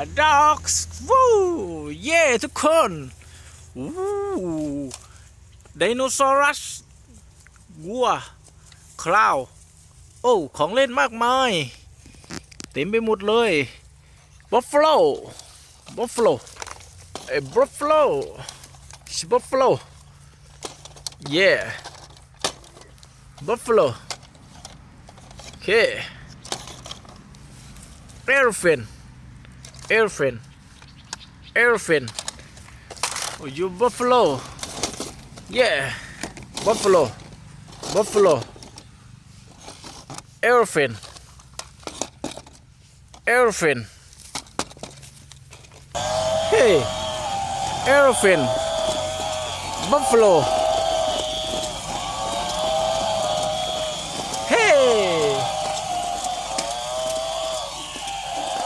a dogs วู้เย่ทุกคนวู้ไดโนเสารัสวัวคลาวโอ้ของเล่นมากมาย เต็มไปหมดเลยบัฟฟ l o บัฟฟ l o เอ้บัฟฟ l o ชิบัฟฟ l o yeah บัฟฟ l o โอเค elephant elephant elephant oh you buffalo? Yeah. Buffalo. Buffalo. Elephant elephant hey. Elephant buffalo. Hey.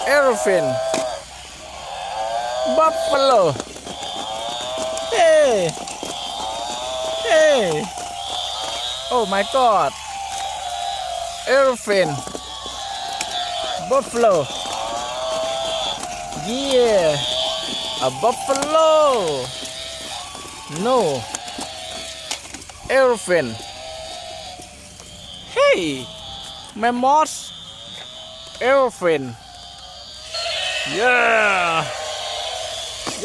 Elephant buffalo. Hey. Hey. Oh my god. Elephant buffalo. Yeah. A buffalo. No. Elephant hey. Mammoth elephant yeah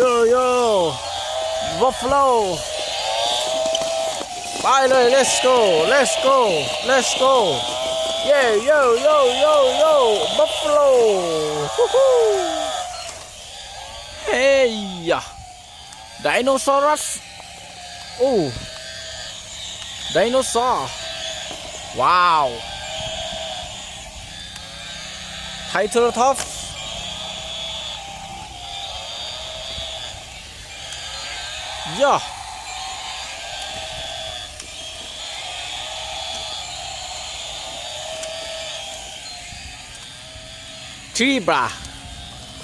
yo yo buffalo ไปเลย let's go let's go let's go yeah yo yo yo yo buffalo ฮู้ฮู้เฮ้ยไดโนเสารัสโอ้ไดโนเสาร์ว้าวไทเทอร์ท็อ ย่อทรีบรา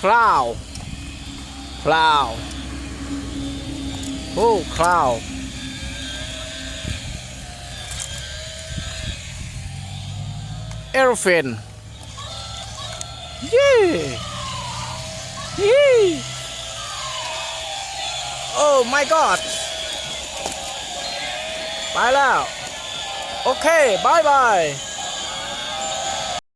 คราวคราวโอ้คราวเอลเฟนเย้ Yee! โอ้ไม่กอดไปแล้ว โอเคบายบาย